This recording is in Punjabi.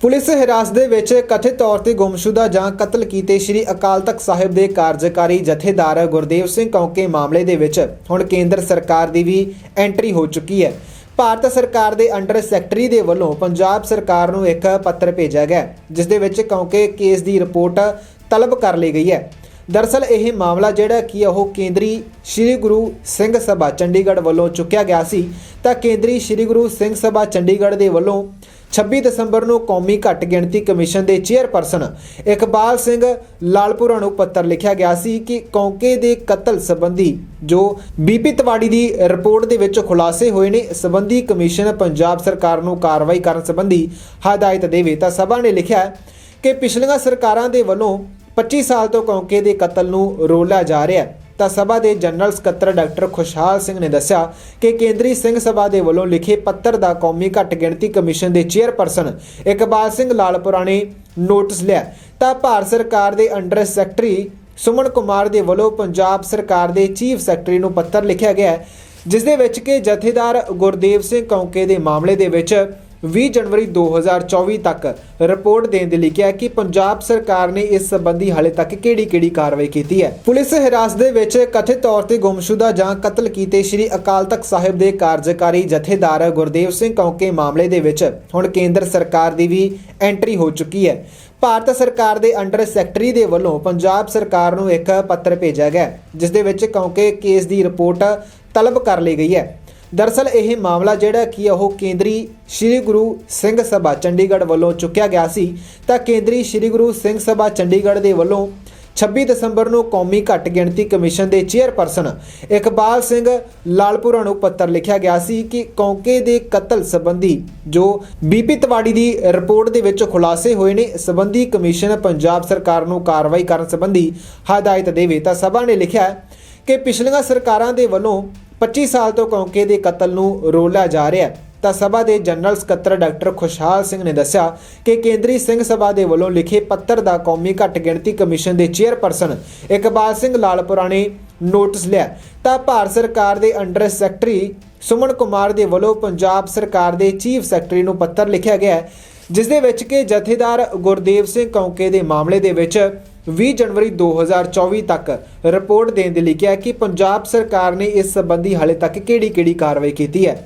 ਪੁਲਿਸ ਹਿਰਾਸਤ ਦੇ ਵਿੱਚ ਕਥਿਤ ਤੌਰ ਤੇ ਗੁੰਮਸ਼ੁਦਾ ਜਾਂ ਕਤਲ ਕੀਤੇ ਸ੍ਰੀ ਅਕਾਲ ਤਖਤ ਸਾਹਿਬ ਦੇ ਕਾਰਜਕਾਰੀ ਜਥੇਦਾਰ ਗੁਰਦੇਵ ਸਿੰਘ ਕੌਂਕੇ ਮਾਮਲੇ ਦੇ ਵਿੱਚ ਹੁਣ ਕੇਂਦਰ ਸਰਕਾਰ ਦੀ ਵੀ ਐਂਟਰੀ ਹੋ ਚੁੱਕੀ ਹੈ। ਭਾਰਤ ਸਰਕਾਰ ਦੇ ਅੰਡਰ ਸੈਕਟਰੀ ਦੇ ਵੱਲੋਂ ਪੰਜਾਬ ਸਰਕਾਰ ਨੂੰ ਇੱਕ ਪੱਤਰ ਭੇਜਿਆ ਗਿਆ ਜਿਸ ਦੇ ਵਿੱਚ ਕੌਂਕੇ ਕੇਸ ਦੀ ਰਿਪੋਰਟ ਤਲਬ ਕਰ ਲਈ ਗਈ ਹੈ। ਦਰਸਲ ਇਹ ਮਾਮਲਾ ਜਿਹੜਾ ਕੀ ਉਹ ਕੇਂਦਰੀ ਸ੍ਰੀ ਗੁਰੂ ਸਿੰਘ ਸਭਾ ਚੰਡੀਗੜ੍ਹ ਵੱਲੋਂ ਚੁੱਕਿਆ ਗਿਆ ਸੀ, ਤਾਂ ਕੇਂਦਰੀ ਸ੍ਰੀ ਗੁਰੂ ਸਿੰਘ ਸਭਾ ਚੰਡੀਗੜ੍ਹ ਦੇ ਵੱਲੋਂ 26 ਦਸੰਬਰ ਨੂੰ ਕੌਮੀ ਘੱਟ ਗਿਣਤੀ ਕਮਿਸ਼ਨ ਦੇ ਚੇਅਰਪਰਸਨ ਇਕਬਾਲ ਸਿੰਘ ਲਾਲਪੁਰਾ ਨੂੰ ਪੱਤਰ ਲਿਖਿਆ ਗਿਆ ਸੀ ਕਿ ਕੌਂਕੇ ਦੇ ਕਤਲ ਸੰਬੰਧੀ ਜੋ ਬੀਪੀ ਤਿਵਾੜੀ ਦੀ ਰਿਪੋਰਟ ਦੇ ਵਿੱਚ ਖੁਲਾਸੇ ਹੋਏ ਨੇ, ਸੰਬੰਧੀ ਕਮਿਸ਼ਨ ਪੰਜਾਬ ਸਰਕਾਰ ਨੂੰ ਕਾਰਵਾਈ ਕਰਨ ਸੰਬੰਧੀ ਹਦਾਇਤ ਦੇਵੇ ਤਾਂ ਸਭਾ ਨੇ ਲਿਖਿਆ ਕਿ ਪਿਛਲੀਆਂ ਸਰਕਾਰਾਂ ਦੇ ਵੱਲੋਂ 25 ਸਾਲ ਤੋਂ ਕੌਂਕੇ ਦੇ ਕਤਲ ਨੂੰ ਰੋਲਿਆ ਜਾ ਰਿਹਾ ਹੈ। ਤਾਂ ਸਭਾ ਦੇ ਜਨਰਲ ਸਕੱਤਰ ਡਾਕਟਰ ਖੁਸ਼ਹਾਲ ਸਿੰਘ ਨੇ ਦੱਸਿਆ ਕਿ ਕੇਂਦਰੀ ਸਿੰਘ ਸਭਾ ਦੇ ਵੱਲੋਂ ਲਿਖੇ ਪੱਤਰ ਦਾ ਕੌਮੀ ਘੱਟ ਗਿਣਤੀ ਕਮਿਸ਼ਨ ਦੇ ਚੇਅਰਪਰਸਨ ਇਕਬਾਲ ਸਿੰਘ ਲਾਲਪੁਰਾ ਨੇ ਨੋਟਿਸ ਲਿਆ। ਤਾਂ ਭਾਰਤ ਸਰਕਾਰ ਦੇ ਅੰਡਰ ਸੈਕਟਰੀ ਸੁਮਨ ਕੁਮਾਰ ਦੇ ਵੱਲੋਂ ਪੰਜਾਬ ਸਰਕਾਰ ਦੇ ਚੀਫ ਸੈਕਟਰੀ ਨੂੰ ਪੱਤਰ ਲਿਖਿਆ ਗਿਆ ਜਿਸ ਦੇ ਵਿੱਚ ਕਿ ਜਥੇਦਾਰ ਗੁਰਦੇਵ ਸਿੰਘ ਕੌਂਕੇ ਦੇ ਮਾਮਲੇ ਦੇ ਵਿੱਚ 20 ਜਨਵਰੀ 2024 ਤੱਕ ਰਿਪੋਰਟ ਦੇਣ ਦੇ ਲਈ ਕਿਹਾ ਕਿ ਪੰਜਾਬ ਸਰਕਾਰ ਨੇ ਇਸ ਸੰਬੰਧੀ ਹਾਲੇ ਤੱਕ ਕਿਹੜੀ-ਕਿਹੜੀ ਕਾਰਵਾਈ ਕੀਤੀ ਹੈ। ਪੁਲਿਸ ਹਿਰਾਸਤ ਦੇ ਵਿੱਚ ਕਥਿਤ ਤੌਰ ਤੇ ਗੁੰਮਸ਼ੁਦਾ ਜਾਂ ਕਤਲ ਕੀਤੇ ਸ੍ਰੀ ਅਕਾਲ ਤਖਤ ਸਾਹਿਬ ਦੇ ਕਾਰਜਕਾਰੀ ਜਥੇਦਾਰ ਗੁਰਦੇਵ ਸਿੰਘ ਕੌਂਕੇ ਮਾਮਲੇ ਦੇ ਵਿੱਚ ਹੁਣ ਕੇਂਦਰ ਸਰਕਾਰ ਦੀ ਵੀ ਐਂਟਰੀ ਹੋ ਚੁੱਕੀ ਹੈ। ਭਾਰਤ ਸਰਕਾਰ ਦੇ ਅੰਡਰ ਸੈਕਟਰੀ ਦੇ ਵੱਲੋਂ ਪੰਜਾਬ ਸਰਕਾਰ ਨੂੰ ਇੱਕ ਪੱਤਰ ਭੇਜਿਆ ਗਿਆ, ਜਿਸ ਦੇ ਵਿੱਚ ਕੌਂਕੇ ਕੇਸ ਦੀ ਰਿਪੋਰਟ ਤਲਬ ਕਰ ਲਈ ਗਈ ਹੈ। ਦਰਸਲ ਇਹ ਮਾਮਲਾ ਜਿਹੜਾ ਕਿ ਉਹ ਕੇਂਦਰੀ ਸ੍ਰੀ ਗੁਰੂ ਸਿੰਘ ਸਭਾ ਚੰਡੀਗੜ੍ਹ ਵੱਲੋਂ ਚੁੱਕਿਆ ਗਿਆ ਸੀ, ਤਾਂ ਕੇਂਦਰੀ ਸ੍ਰੀ ਗੁਰੂ ਸਿੰਘ ਸਭਾ ਚੰਡੀਗੜ੍ਹ ਦੇ ਵੱਲੋਂ 26 ਦਸੰਬਰ ਨੂੰ ਕੌਮੀ ਘੱਟ ਗਿਣਤੀ ਕਮਿਸ਼ਨ ਦੇ ਚੇਅਰਪਰਸਨ ਇਕਬਾਲ ਸਿੰਘ ਲਾਲਪੁਰਾ ਨੂੰ ਪੱਤਰ ਲਿਖਿਆ ਗਿਆ ਸੀ ਕਿ ਕੌਂਕੇ ਦੇ ਕਤਲ ਸੰਬੰਧੀ ਜੋ ਬੀਪੀ ਤਵਾੜੀ ਦੀ ਰਿਪੋਰਟ ਦੇ ਵਿੱਚ ਖੁਲਾਸੇ ਹੋਏ ਨੇ, ਸੰਬੰਧੀ ਕਮਿਸ਼ਨ ਪੰਜਾਬ ਸਰਕਾਰ ਨੂੰ ਕਾਰਵਾਈ ਕਰਨ ਸੰਬੰਧੀ ਹਦਾਇਤ ਦੇਵੇ, ਤਾਂ ਸਭਾ ਨੇ ਲਿਖਿਆ ਕਿ ਪਿਛਲੀਆਂ ਸਰਕਾਰਾਂ ਦੇ ਵੱਲੋਂ 25 ਸਾਲ ਤੋਂ ਕੌਂਕੇ ਦੇ ਕਤਲ ਨੂੰ ਰੋਲਿਆ ਜਾ ਰਿਹਾ ਹੈ। ਤਾਂ ਸਭਾ ਦੇ ਜਨਰਲ ਸਕੱਤਰ ਡਾਕਟਰ ਖੁਸ਼ਹਾਲ ਸਿੰਘ ਨੇ ਦੱਸਿਆ ਕਿ ਕੇਂਦਰੀ ਸਿੰਘ ਸਭਾ ਦੇ ਵੱਲੋਂ ਲਿਖੇ ਪੱਤਰ ਦਾ ਕੌਮੀ ਘੱਟ ਗਿਣਤੀ ਕਮਿਸ਼ਨ ਦੇ ਚੇਅਰਪਰਸਨ ਇਕਬਾਲ ਸਿੰਘ ਲਾਲਪੁਰਾ ਨੇ ਨੋਟਿਸ ਲਿਆ। ਤਾਂ ਭਾਰਤ ਸਰਕਾਰ ਦੇ ਅੰਡਰ ਸੈਕਟਰੀ ਸੁਮਨ ਕੁਮਾਰ ਦੇ ਵੱਲੋਂ ਪੰਜਾਬ ਸਰਕਾਰ ਦੇ ਚੀਫ ਸੈਕਟਰੀ ਨੂੰ ਪੱਤਰ ਲਿਖਿਆ ਗਿਆ ਜਿਸ ਦੇ ਵਿੱਚ ਕਿ ਜਥੇਦਾਰ ਗੁਰਦੇਵ ਸਿੰਘ ਕੌਂਕੇ ਦੇ ਮਾਮਲੇ ਦੇ ਵਿੱਚ 20 ਜਨਵਰੀ 2024 ਤੱਕ ਰਿਪੋਰਟ ਦੇਣ ਦੇ ਲਈ ਕਿਹਾ ਕਿ ਪੰਜਾਬ ਸਰਕਾਰ ਨੇ ਇਸ ਸੰਬੰਧੀ ਹਾਲੇ ਤੱਕ ਕਿਹੜੀ-ਕਿਹੜੀ ਕਾਰਵਾਈ ਕੀਤੀ ਹੈ।